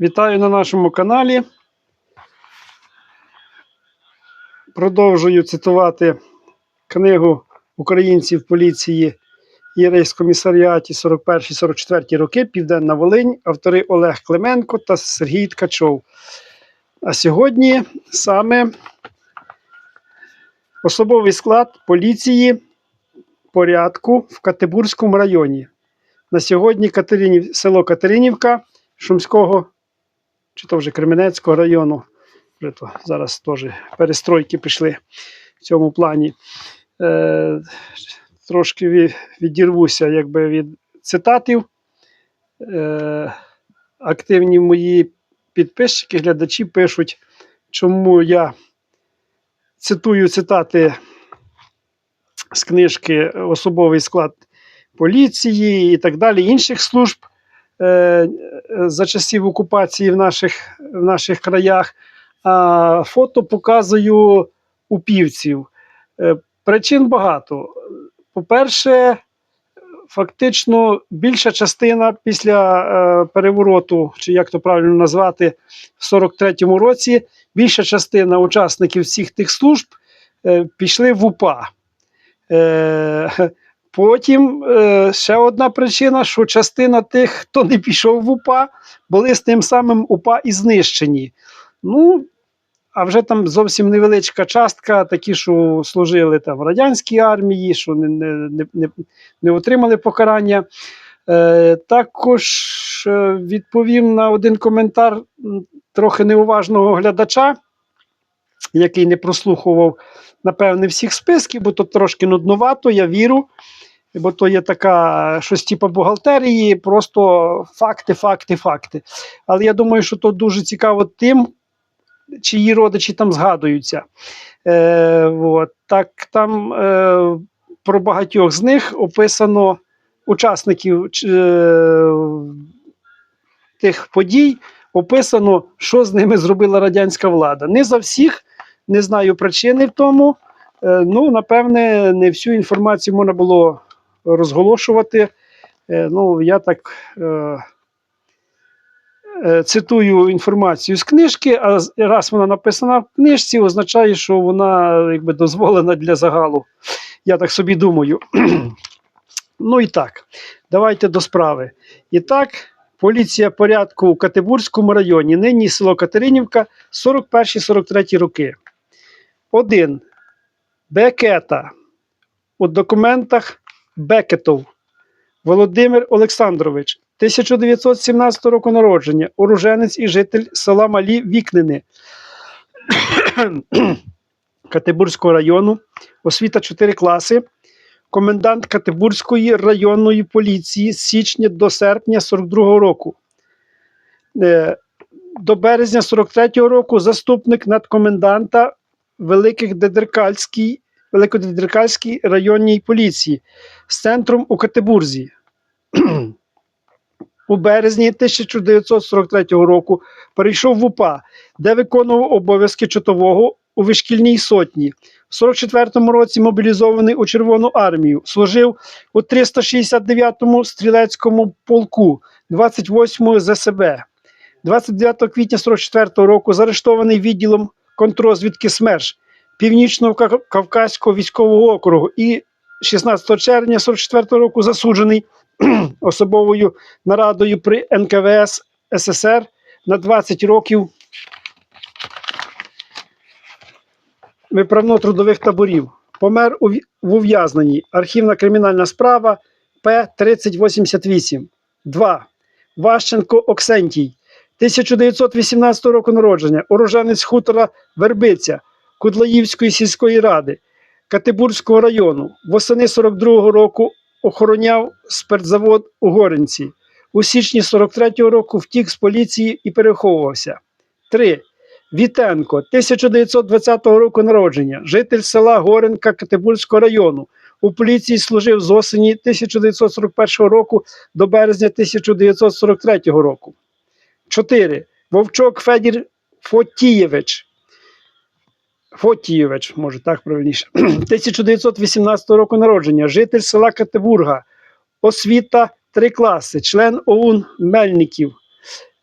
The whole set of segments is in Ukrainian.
Вітаю на нашому каналі. Продовжую цитувати книгу українців поліції і рейскомісаріаті 41-44 роки Південна Волинь, автори Олег Клименко та Сергій Ткачов. А сьогодні саме особовий склад поліції порядку в Катебурському районі. На сьогодні Катеринів, село Катеринівка Шумського чи то вже Кременецького району. Вже то зараз теж перестройки пішли в цьому плані. Е, трошки відірвуся якби, від цитатів. Е, активні мої підписчики, глядачі пишуть, чому я цитую цитати з книжки Особовий склад поліції і так далі, інших служб за часів окупації в наших, в наших краях. А фото показую упівців. Е, Причин багато. По-перше, фактично більша частина після е, перевороту, чи як то правильно назвати, в 43-му році, більша частина учасників всіх тих служб е, пішли в УПА. Потім е, ще одна причина, що частина тих, хто не пішов в УПА, були з тим самим УПА і знищені. Ну, а вже там зовсім невеличка частка, такі, що служили там в радянській армії, що не, не, не, не, отримали покарання. Е, також е, відповім на один коментар трохи неуважного глядача, який не прослухував, напевне, всіх списків, бо то трошки нуднувато, я вірю. Бо то є така щось типу бухгалтерії, просто факти, факти, факти. Але я думаю, що то дуже цікаво тим, чиї родичі там згадуються. Е, от. Так там е, про багатьох з них описано учасників е, тих подій, описано, що з ними зробила радянська влада. Не за всіх, не знаю причини в тому. Е, ну, напевне, не всю інформацію можна було розголошувати. Е, ну, я так. Е, е, цитую інформацію з книжки, а раз вона написана в книжці, означає, що вона якби дозволена для загалу. Я так собі думаю. ну і так, давайте до справи. І так, поліція порядку у Катебурському районі, нині село Катеринівка, 41-43 роки. 1. Бекета. У документах Бекетов. Володимир Олександрович, 1917 року народження, уроженець і житель села Малі Вікнини. Катебурського району, освіта 4 класи, комендант Катебурської районної поліції з січня до серпня 42 року. Е, До березня 43-го року заступник надкоменданта Великих Дедеркальській, Великодедеркальській районній поліції з центром у Катебурзі. У березні 1943 року перейшов в УПА, де виконував обов'язки чотового у вишкільній сотні. В 44-му році мобілізований у Червону армію, служив у 369-му стрілецькому полку 28-му ЗСБ. 29 квітня 44-го року заарештований відділом контрозвідки СМЕРШ Північного Ка- Кавказького військового округу і 16 червня 44 року засуджений особовою нарадою при НКВС СССР на 20 років виправно-трудових таборів. Помер в ув'язненні. Архівна кримінальна справа П-3088. 2. Ващенко Оксентій. 1918 року народження. Уроженець хутора Вербиця Кудлаївської сільської ради Катебурського району. Восени 42-го року охороняв спиртзавод у Горинці. У січні 43-го року втік з поліції і переховувався. 3. Вітенко, 1920 року народження, житель села Горенка Катебульського району. У поліції служив з осені 1941 року до березня 1943 року. 4. Вовчок Федір Фотієвич. Фотієвич, може так правильніше. 1918 року народження, житель села Катебурга, освіта 3 класи, член ОУН Мельників.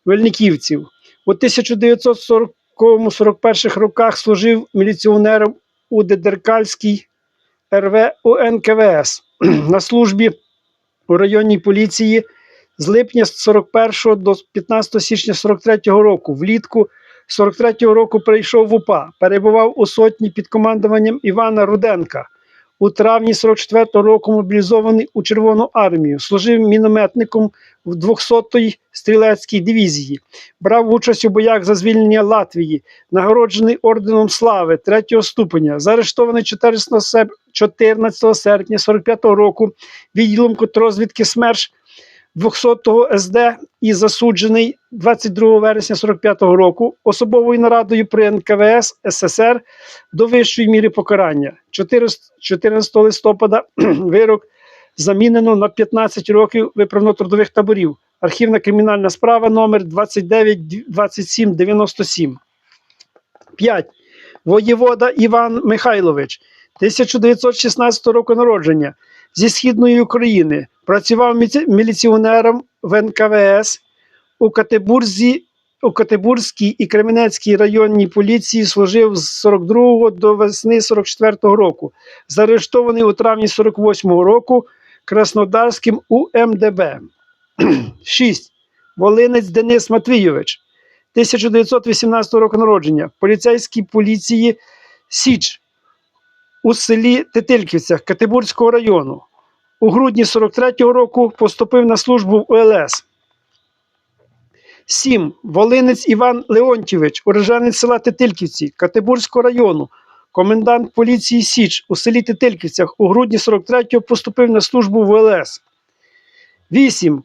Вельниківців. У 1940-41 роках служив міліціонером у Дедеркальській РВ УНКВС на службі у районній поліції з липня 41 до 15 січня 43 року. Влітку 43 року прийшов в УПА, перебував у сотні під командуванням Івана Руденка. У травні 44 року мобілізований у Червону армію, служив мінометником в 200-й стрілецькій дивізії, брав участь у боях за звільнення Латвії, нагороджений орденом слави 3 ступеня, заарештований 14 сеп- 14 серпня 45 року відділом контррозвідки СМЕРШ 200-го СД і засуджений 22 вересня 45 року особовою нарадою при НКВС СССР до вищої міри покарання. 14 14 листопада вирок замінено на 15 років виправно-трудових таборів. Архівна кримінальна справа номер 292797. 5. Воєвода Іван Михайлович, 1916 року народження, зі Східної України. Працював міліціонером в НКВС у Катебурзі, у Катебурзькій і Кременецькій районній поліції служив з 42 до весни 44 року. Заарештований у травні 48 року Краснодарським УМДБ. 6. Волинець Денис Матвійович, 1918 року народження, поліцейській поліції Січ у селі Тетильківцях Катебурзького району. У грудні 43-го року поступив на службу в ОЛС. 7. Волинець Іван Леонтьович, уроженець села Тетильківці Катебурзького району, комендант поліції Січ у селі Тетильківцях у грудні 43-го поступив на службу в ОЛС. 8.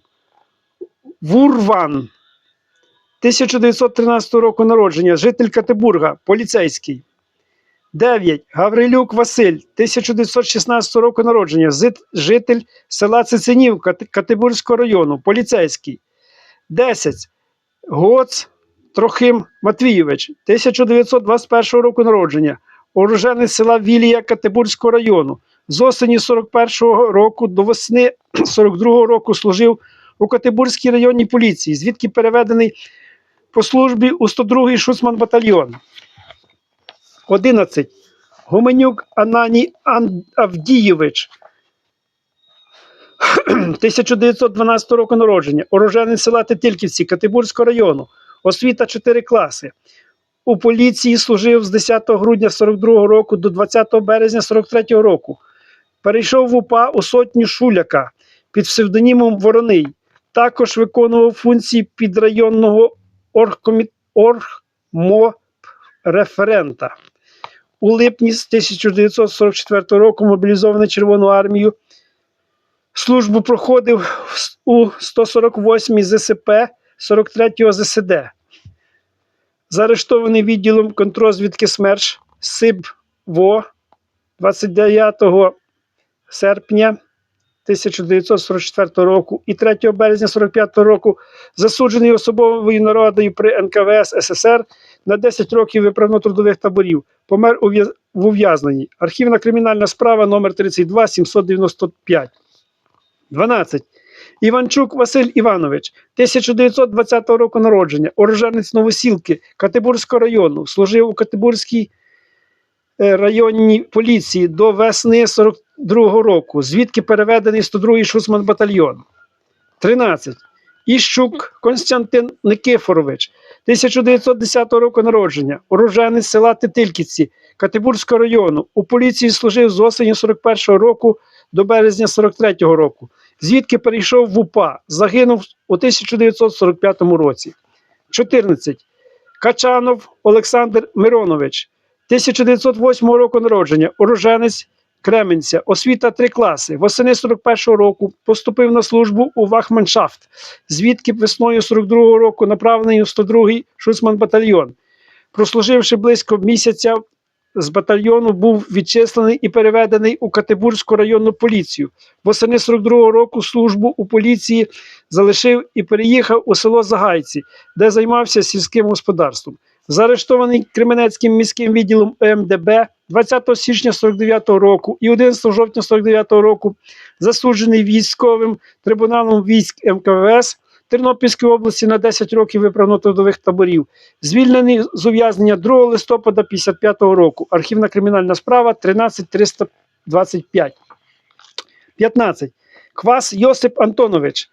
Вурван, 1913 року народження, житель Катебурга, поліцейський. 9. Гаврилюк Василь, 1916 року народження, житель села Цицинівка Т- Катебурзького району, поліцейський. 10. Гоц Трохим Матвійович, 1921 року народження, уроженець села Вілія Катебурзького району. З осені 41-го року до весни 42-го року служив у Катебурзькій районній поліції, звідки переведений по службі у 102-й Шуцман батальйон. 11. Гуменюк Ананій Ан- Авдієвич. 1912 року народження. Уроженець села Тетильківці Катибурського району. Освіта 4 класи. У поліції служив з 10 грудня 42 року до 20 березня 43 року. Перейшов в УПА у сотню Шуляка під псевдонімом Вороний. Також виконував функції підрайонного оргмореферента. У липні з 1944 року мобілізований Червону армію. Службу проходив у 148-й ЗСП 43-го ЗСД. Заарештований відділом контрозвідки СМЕРШ СИБ-ВО 29 серпня 1944 року і 3 березня 45 року засуджений особовою нарадою при НКВС СССР на 10 років виправно-трудових таборів. Помер в ув'язненні. Архівна кримінальна справа номер 32 795. 12. Іванчук Василь Іванович, 1920 року народження, уроженець Новосілки Катебурзького району, служив у Катебурзькій е, районній поліції до весни 42 року, звідки переведений 102-й Шусман батальйон. 13. Іщук Константин Никифорович, 1910 року народження, уроженець села Тетильківці Катебурзького району. У поліції служив з осені 41-го року до березня 43-го року, звідки перейшов в УПА, загинув у 1945 році. 14. Качанов Олександр Миронович, 1908 року народження, уроженець Кременця, освіта 3 класи. Восени 41-го року поступив на службу у Вахманшафт, звідки весною 42-го року направлений у 102-й Шуцман батальйон. Прослуживши близько місяця з батальйону був відчислений і переведений у Катебурзьку районну поліцію. Восени 42-го року службу у поліції залишив і переїхав у село Загайці, де займався сільським господарством. Заарештований Кременецьким міським відділом ОМДБ 20 січня 49-го року і 11 жовтня 49-го року засуджений військовим трибуналом військ МКВС Тернопільської області на 10 років виправно трудових таборів. Звільнений з ув'язнення 2 листопада 55 року. Архівна кримінальна справа 13325. 15. Квас Йосип Антонович,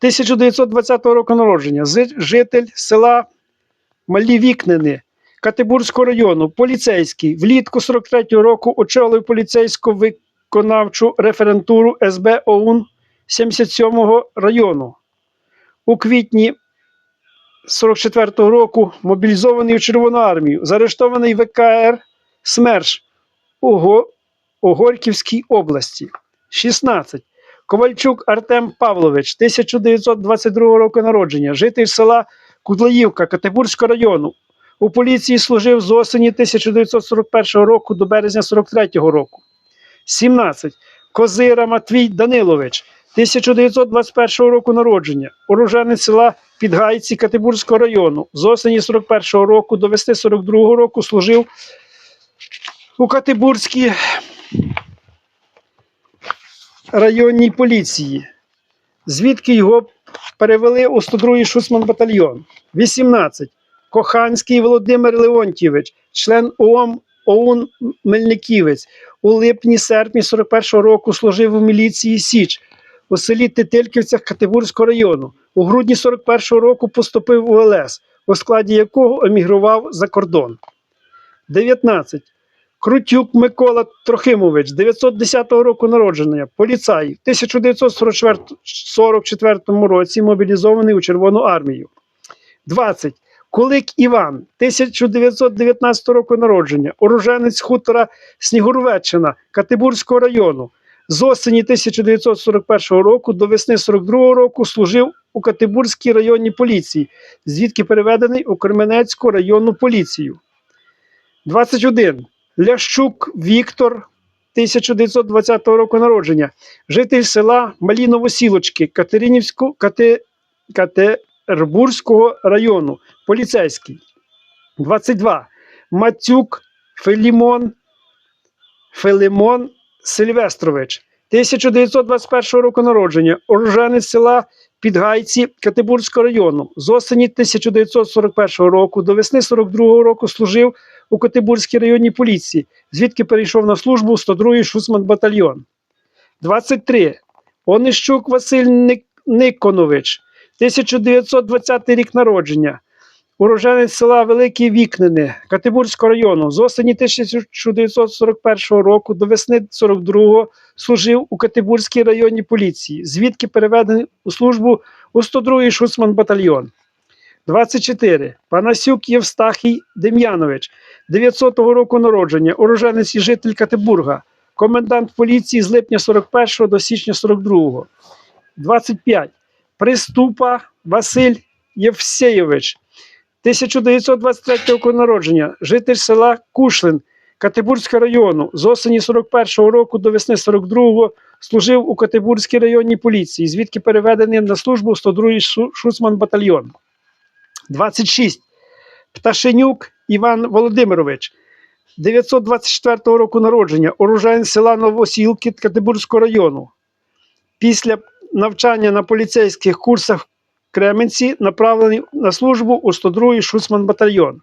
1920 року народження, житель села Малі Вікнини Катебурського району, поліцейський. Влітку 43-го року очолив поліцейську виконавчу референтуру СБ ОУН 77-го району. У квітні 44-го року мобілізований у Червону армію, заарештований ВКР СМЕРШ у, Го- у Горьківській області. 16. Ковальчук Артем Павлович, 1922 року народження, житель села Кудлаївка Катебурського району. У поліції служив з осені 1941 року до березня 43 року. 17. Козира Матвій Данилович, 1921 року народження, уроженець села Підгайці Катебурського району. З осені 41 року до весни 42 року служив у Катебурській районній поліції, звідки його перевели у 102-й Шусман батальйон. 18. Коханський Володимир Леонтьєвич, член ООМ ОУН Мельниківець. У липні-серпні 41-го року служив у міліції Січ у селі Тетельківцях Категурського району. У грудні 41-го року поступив у ЛС, у складі якого емігрував за кордон. 19. Крутюк Микола Трохимович, 910 року народження, поліцай, в 1944 році мобілізований у Червону армію. 20. Кулик Іван, 1919 року народження, уроженець хутора Снігурвеччина Катибурського району. З осені 1941 року до весни 42 року служив у Катибурській районній поліції, звідки переведений у Кременецьку районну поліцію. 21. Лящук Віктор, 1920 року народження, житель села Малі Новосілочки Катеринівського Кате, Катербурзького району, поліцейський. 22. Мацюк Фелімон Фелимон Сильвестрович, 1921 року народження, уроженець села Підгайці Катебурзького району. З осені 1941 року до весни 42 року служив у Катебурзькій районній поліції, звідки перейшов на службу у 102-й Шусман батальйон. 23. Онищук Василь Никонович, 1920 рік народження. Уроженець села Великі Вікнини Катебурського району з осені 1941 року до весни 42-го служив у Катебурській районній поліції, звідки переведений у службу у 102-й Шуцман батальйон. 24. Панасюк Євстахій Дем'янович, 900 року народження, уроженець і житель Катебурга, комендант поліції з липня 41 до січня 42. 25. Приступа Василь Євсеєвич, 1923 року народження, житель села Кушлин Катебурзького району. З осені 41 року до весни 42-го служив у Катебурзькій районній поліції, звідки переведений на службу 102-й Шуцман батальйон. 26. Пташенюк Іван Володимирович, 924 року народження, уроженець села Новосілки Катебурзького району. Після навчання на поліцейських курсах в Кременці направлений на службу у 102-й Шуцман батальйон.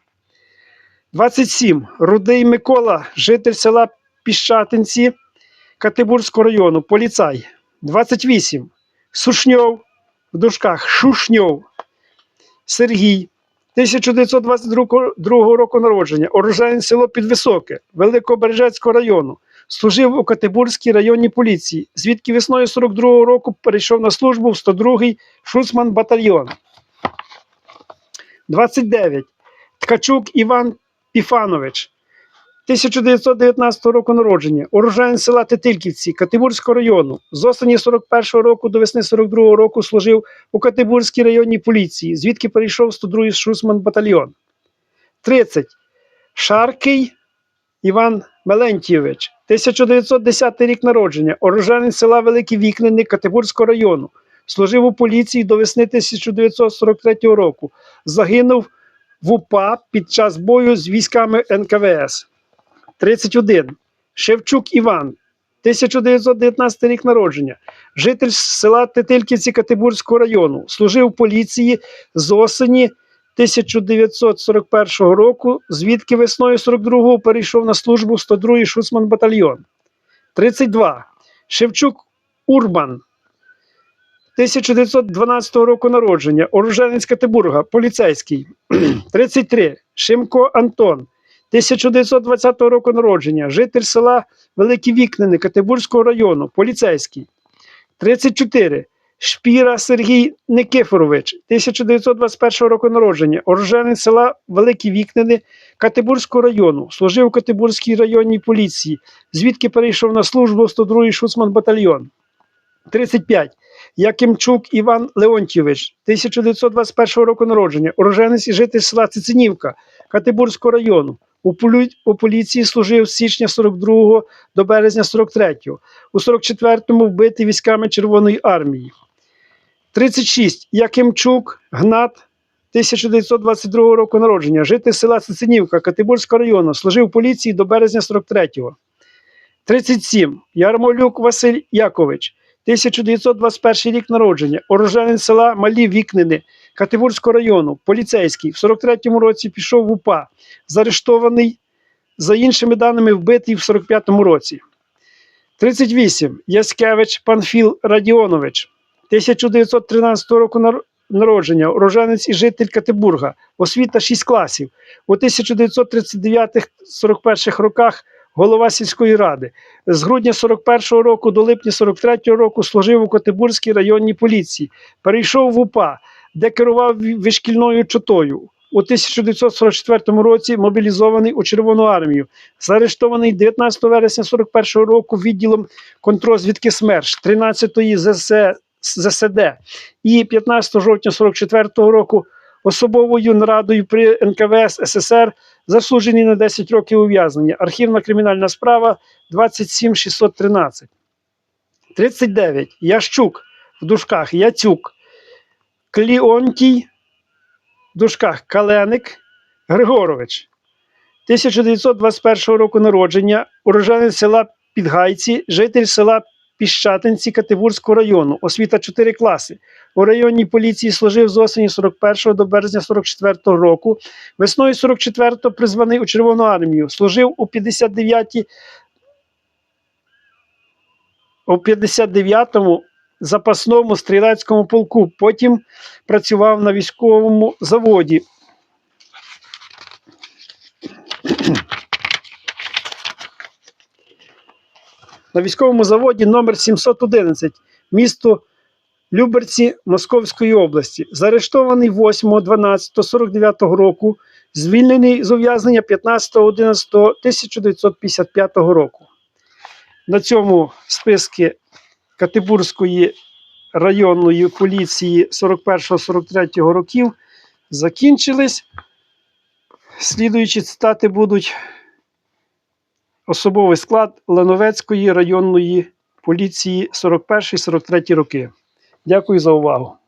27. Рудий Микола, житель села Піщатинці Катебурзького району, поліцай. 28. Сушньов в дужках Шушньов Сергій. 1922 року народження, уроженець село Підвисоке, Великобережецького району. Служив у Катебурзькій районній поліції, звідки весною 42-го року перейшов на службу в 102-й Шуцман батальйон. 29. Ткачук Іван Піфанович, 1919 року народження, уроженець села Тетильківці Катибурського району. З осені 41 року до весни 42 року служив у Катибурській районній поліції, звідки перейшов 102-й Шусман батальйон. 30. Шаркий Іван Мелентійович, 1910 рік народження, уроженець села Великі Вікнини Катибурського району. Служив у поліції до весни 1943 року. Загинув в УПА під час бою з військами НКВС. 31. Шевчук Іван, 1919 рік народження. Житель села Тетильківці Катибурського району. Служив в поліції з осені 1941 року, звідки весною 42-го перейшов на службу в 102-й Шуцман батальйон. 32. Шевчук Урбан. 1912 року народження. Оруженець Катебурга, поліцейський. 33. Шимко Антон. 1920 року народження. Житель села Великі Вікнини Катебурського району, поліцейський. 34. Шпіра Сергій Никифорович, 1921 року народження, оруженець села Великі Вікнини Катебурського району, служив у Катебурській районній поліції, звідки перейшов на службу 102-й Шуцман батальйон. 35. Якимчук Іван Леонтьєвич, 1921 року народження, оруженець і житель села Цицинівка Катебурського району. У, полі... у поліції служив з січня 42 до березня 43-го, у 44-му вбитий військами Червоної армії. 36. Якимчук Гнат, 1922 року народження, житель села Цицинівка Катибурського району, служив у поліції до березня 43-го. 37. Ярмолюк Василь Якович, 1921 рік народження, оруженець села Малі Вікнини Катибурського району, поліцейський. В 43-му році пішов в УПА, заарештований, за іншими даними, вбитий в 45-му році. 38. Яскевич Панфіл Радіонович, 1913 року народження, уроженець і житель Катебурга, освіта 6 класів. У 1939-41 роках голова сільської ради. З грудня 41 року до липня 43 року служив у Катебурзькій районній поліції. Перейшов в УПА, де керував вишкільною чотою. У 1944 році мобілізований у Червону армію, заарештований 19 вересня 41 року відділом контрозвідки СМЕРШ 13-ї ЗС, ЗСД і 15 жовтня 44 року особовою нарадою при НКВС СССР засуджений на 10 років ув'язнення. Архівна кримінальна справа 27613. 39. Ящук в дужках Яцюк. Кліонтій в дужках Каленик Григорович. 1921 року народження, уроженець села Підгайці, житель села Піщатинці Катибурського району, освіта 4 класи. У районній поліції служив з осені 41 до березня 44 року. Весною 44 призваний у Червону армію. Служив у 59 у 59-му запасному стрілецькому полку. Потім працював на військовому заводі. На військовому заводі номер 711 місто Люберці Московської області. Заарештований 8.12.49 року, звільнений з ув'язнення 15.11.1955 року. На цьому списки Катибурської районної поліції 41-43 років закінчились. Слідуючі цитати будуть особовий склад Лановецької районної поліції 41-43 роки. Дякую за увагу.